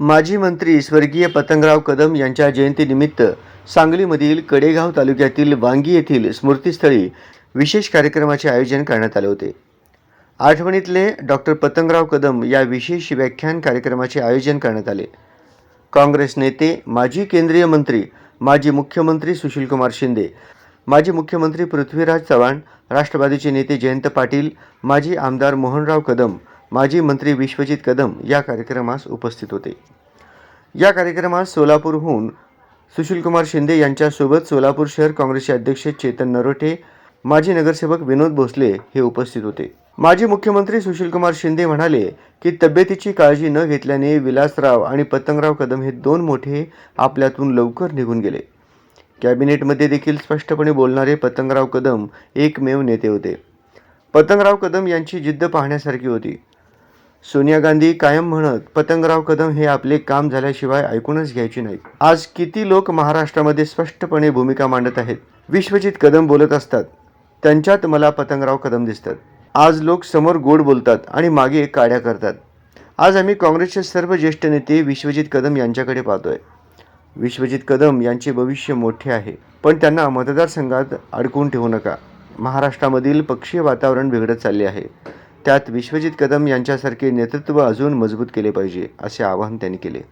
माजी मंत्री स्वर्गीय पतंगराव कदम यांच्या जयंतीनिमित्त सांगलीमधील कडेगाव तालुक्यातील वांगी येथील स्मृतीस्थळी विशेष कार्यक्रमाचे आयोजन करण्यात आले होते. आठवणीतले डॉक्टर पतंगराव कदम या विशेष व्याख्यान कार्यक्रमाचे आयोजन करण्यात आले. काँग्रेस नेते माजी केंद्रीय मंत्री माजी मुख्यमंत्री सुशीलकुमार शिंदे माजी मुख्यमंत्री पृथ्वीराज चव्हाण राष्ट्रवादीचे नेते जयंत पाटील माजी आमदार मोहनराव कदम माजी मंत्री विश्वजित कदम या कार्यक्रमास उपस्थित होते. या कार्यक्रमात सोलापूरहून सुशीलकुमार शिंदे यांच्यासोबत सोलापूर शहर काँग्रेसचे अध्यक्ष चेतन नरोटे माजी नगरसेवक विनोद भोसले हे उपस्थित होते. माजी मुख्यमंत्री सुशीलकुमार शिंदे म्हणाले की तब्येतीची काळजी न घेतल्याने विलासराव आणि पतंगराव कदम हे दोन मोठे आपल्यातून लवकर निघून गेले. कॅबिनेटमध्ये देखील स्पष्टपणे बोलणारे पतंगराव कदम एकमेव नेते होते. पतंगराव कदम यांची जिद्द पाहण्यासारखी होती. सोनिया गांधी कायम म्हणत पतंगराव कदम हे आपले काम झाल्याशिवाय ऐकूनच घ्यायचे नाही आज किती लोक महाराष्ट्रामध्ये स्पष्टपणे भूमिका मांडत आहेत. विश्वजित कदम बोलत असतात. त्यांच्यात मला पतंगराव कदम दिसतात. आज लोक समोर गोड बोलतात आणि मागे काड्या करतात. आज आम्ही काँग्रेसचे सर्व ज्येष्ठ नेते विश्वजित कदम यांच्याकडे पाहतोय. विश्वजित कदम यांचे भविष्य मोठे आहे पण त्यांना मतदारसंघात अडकून ठेवू नका. महाराष्ट्रामधील पक्षीय वातावरण बिघडत चालले आहे. त्यात विश्वजित कदम यांच्यासारखे नेतृत्व अजून मजबूत केले पाहिजे असे आवाहन त्यांनी केले.